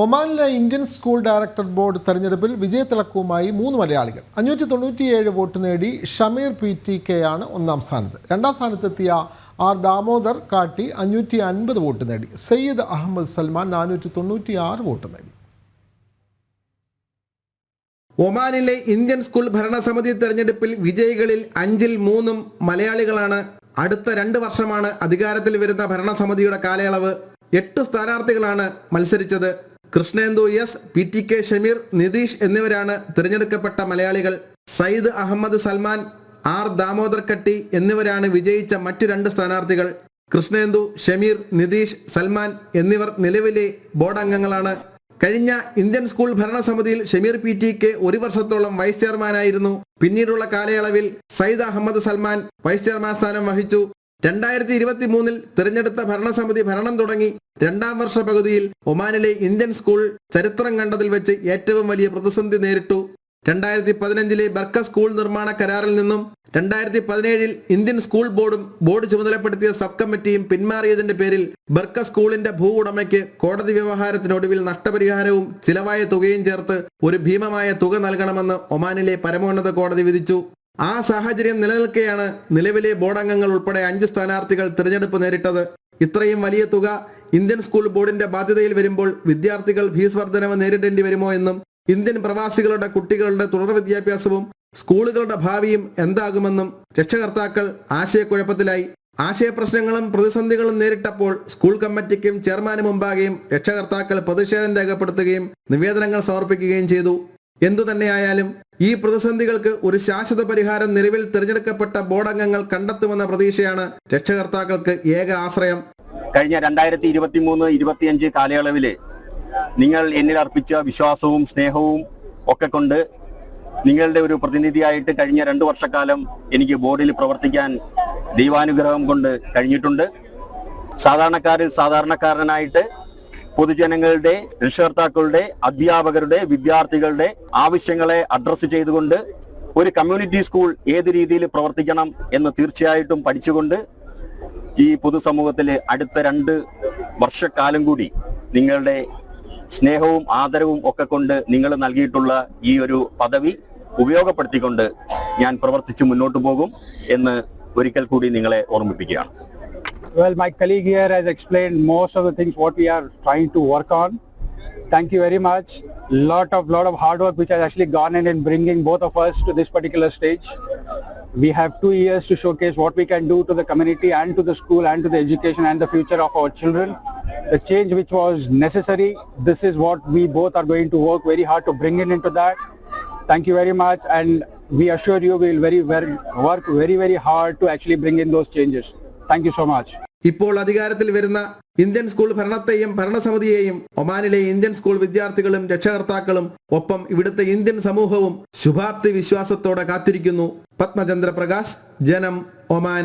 ഒമാനിലെ Indian school director board തെരഞ്ഞെടുപ്പിൽ വിജയത്തിളക്കവുമായി മൂന്ന് മലയാളികൾ. അഞ്ഞൂറ്റി തൊണ്ണൂറ്റിയേഴ് വോട്ട് നേടി ഷമീർ പി ടി കെ ആണ് ഒന്നാം സ്ഥാനത്ത്. രണ്ടാം സ്ഥാനത്തെത്തിയ ആർ ദാമോദർ കാട്ടി അഞ്ഞൂറ്റി അൻപത് വോട്ട് നേടി. സയ്യിദ് അഹമ്മദ് സൽമാൻ നാനൂറ്റി തൊണ്ണൂറ്റി ആറ് വോട്ട് നേടി. ഒമാനിലെ ഇന്ത്യൻ സ്കൂൾ ഭരണസമിതി തെരഞ്ഞെടുപ്പിൽ വിജയികളിൽ അഞ്ചിൽ മൂന്നും മലയാളികളാണ്. അടുത്ത രണ്ട് വർഷമാണ് അധികാരത്തിൽ വരുന്ന ഭരണസമിതിയുടെ കാലയളവ്. എട്ട് സ്ഥാനാർത്ഥികളാണ് മത്സരിച്ചത്. Krishnendu S P T K Shameer Nitish എന്നിവരാണ് തിരഞ്ഞെടുക്കപ്പെട്ട മലയാളികൾ. സയ്യിദ് അഹമ്മദ് സൽമാൻ ആർ ദാമോദർ കട്ടി എന്നിവരാണ് വിജയിച്ച മറ്റു രണ്ട് സ്ഥാനാർത്ഥികൾ. കൃഷ്ണേന്ദു ഷമീർ നിതീഷ് സൽമാൻ എന്നിവർ നിലവിലെ ബോർഡ് അംഗങ്ങളാണ്. കഴിഞ്ഞ ഇന്ത്യൻ സ്കൂൾ ഭരണസമിതിയിൽ ഷമീർ പി ടി കെ ഒരു വർഷത്തോളം വൈസ് ചെയർമാനായിരുന്നു. പിന്നീടുള്ള കാലയളവിൽ സയ്യിദ് അഹമ്മദ് സൽമാൻ വൈസ് ചെയർമാൻ സ്ഥാനം വഹിച്ചു. രണ്ടായിരത്തി ഇരുപത്തി മൂന്നിൽ തിരഞ്ഞെടുത്ത ഭരണസമിതി ഭരണം തുടങ്ങി രണ്ടാം വർഷ പകുതിയിൽ ഒമാനിലെ ഇന്ത്യൻ സ്കൂൾ ചരിത്രം കണ്ടതിൽ വെച്ച് ഏറ്റവും വലിയ പ്രതിസന്ധി നേരിട്ടു. രണ്ടായിരത്തി പതിനഞ്ചിലെ ബർക്ക സ്കൂൾ നിർമ്മാണ കരാറിൽ നിന്നും രണ്ടായിരത്തി പതിനേഴിൽ ഇന്ത്യൻ സ്കൂൾ ബോർഡും ബോർഡ് ചുമതലപ്പെടുത്തിയ സബ് കമ്മിറ്റിയും പിന്മാറിയതിന്റെ പേരിൽ ബർക്ക സ്കൂളിന്റെ ഭൂ ഉടമയ്ക്ക് കോടതി വ്യവഹാരത്തിനൊടുവിൽ നഷ്ടപരിഹാരവും ചിലവായ തുകയും ചേർത്ത് ഒരു ഭീമമായ തുക നൽകണമെന്ന് ഒമാനിലെ പരമോന്നത കോടതി വിധിച്ചു. ആ സാഹചര്യം നിലനിൽക്കെയാണ് നിലവിലെ ബോർഡംഗങ്ങൾ ഉൾപ്പെടെ അഞ്ച് സ്ഥാനാർത്ഥികൾ തിരഞ്ഞെടുപ്പ് നേരിട്ടത്. ഇത്രയും വലിയ തുക ഇന്ത്യൻ സ്കൂൾ ബോർഡിന്റെ ബാധ്യതയിൽ വരുമ്പോൾ വിദ്യാർത്ഥികൾ ഫീസ് വർധനവ് നേരിടേണ്ടി വരുമോ എന്നും ഇന്ത്യൻ പ്രവാസികളുടെ കുട്ടികളുടെ തുടർ വിദ്യാഭ്യാസവും സ്കൂളുകളുടെ ഭാവിയും എന്താകുമെന്നും രക്ഷകർത്താക്കൾ ആശയക്കുഴപ്പത്തിലായി. ആശയപ്രശ്നങ്ങളും പ്രതിസന്ധികളും നേരിട്ടപ്പോൾ സ്കൂൾ കമ്മിറ്റിക്കും ചെയർമാന് മുമ്പാകെയും രക്ഷകർത്താക്കൾ പ്രതിഷേധം രേഖപ്പെടുത്തുകയും നിവേദനങ്ങൾ സമർപ്പിക്കുകയും ചെയ്തു. എന്തു തന്നെയായാലും ഈ പ്രതിസന്ധികൾക്ക് ഒരു ശാശ്വത പരിഹാരം നിലവിൽ തിരഞ്ഞെടുക്കപ്പെട്ട ബോർഡംഗങ്ങൾ കണ്ടെത്തുമെന്ന പ്രതീക്ഷയാണ് രക്ഷകർത്താക്കൾക്ക് ഏക ആശ്രയം. കഴിഞ്ഞ രണ്ടായിരത്തി ഇരുപത്തി മൂന്ന് ഇരുപത്തിയഞ്ച് കാലയളവിൽ നിങ്ങൾ എന്നിൽ അർപ്പിച്ച വിശ്വാസവും സ്നേഹവും ഒക്കെ കൊണ്ട് നിങ്ങളുടെ ഒരു പ്രതിനിധിയായിട്ട് കഴിഞ്ഞ രണ്ടു വർഷക്കാലം എനിക്ക് ബോർഡിൽ പ്രവർത്തിക്കാൻ ദൈവാനുഗ്രഹം കൊണ്ട് കഴിഞ്ഞിട്ടുണ്ട്. സാധാരണക്കാരിൽ സാധാരണക്കാരനായിട്ട് പൊതുജനങ്ങളുടെ രക്ഷകർത്താക്കളുടെ അധ്യാപകരുടെ വിദ്യാർത്ഥികളുടെ ആവശ്യങ്ങളെ അഡ്രസ്സ് ചെയ്തുകൊണ്ട് ഒരു കമ്മ്യൂണിറ്റി സ്കൂൾ ഏത് രീതിയിൽ പ്രവർത്തിക്കണം എന്ന് തീർച്ചയായിട്ടും പഠിച്ചുകൊണ്ട് ഈ പൊതുസമൂഹത്തിലെ അടുത്ത രണ്ട് വർഷക്കാലം കൂടി നിങ്ങളുടെ സ്നേഹവും ആദരവും ഒക്കെ കൊണ്ട് നിങ്ങൾ നൽകിയിട്ടുള്ള ഈ ഒരു പദവി ഉപയോഗപ്പെടുത്തിക്കൊണ്ട് ഞാൻ പ്രവർത്തിച്ചു മുന്നോട്ട് പോകും എന്ന് ഒരിക്കൽ കൂടി നിങ്ങളെ ഓർമ്മിപ്പിക്കുകയാണ്. Well, my colleague here has explained most of the things what we are trying to work on. Thank you very much. Lot of lot of hard work which has actually gone in in bringing both of us to this particular stage. We have two years to showcase what we can do to the community and to the school and to the education and the future of our children. The change which was necessary, this is what we both are going to work very hard to bring in into that. Thank you very much and we assure you we will very, very work very very hard to actually bring in those changes. You so much. ഇപ്പോൾ അധികാരത്തിൽ വരുന്ന Indian school ഭരണത്തെയും ഭരണസമിതിയെയും ഒമാനിലെ Indian school വിദ്യാർത്ഥികളും രക്ഷകർത്താക്കളും ഒപ്പം ഇവിടുത്തെ Indian സമൂഹവും ശുഭാപ്തി വിശ്വാസത്തോടെ കാത്തിരിക്കുന്നു പത്മചന്ദ്ര പ്രകാശ് ജനം ഒമാൻ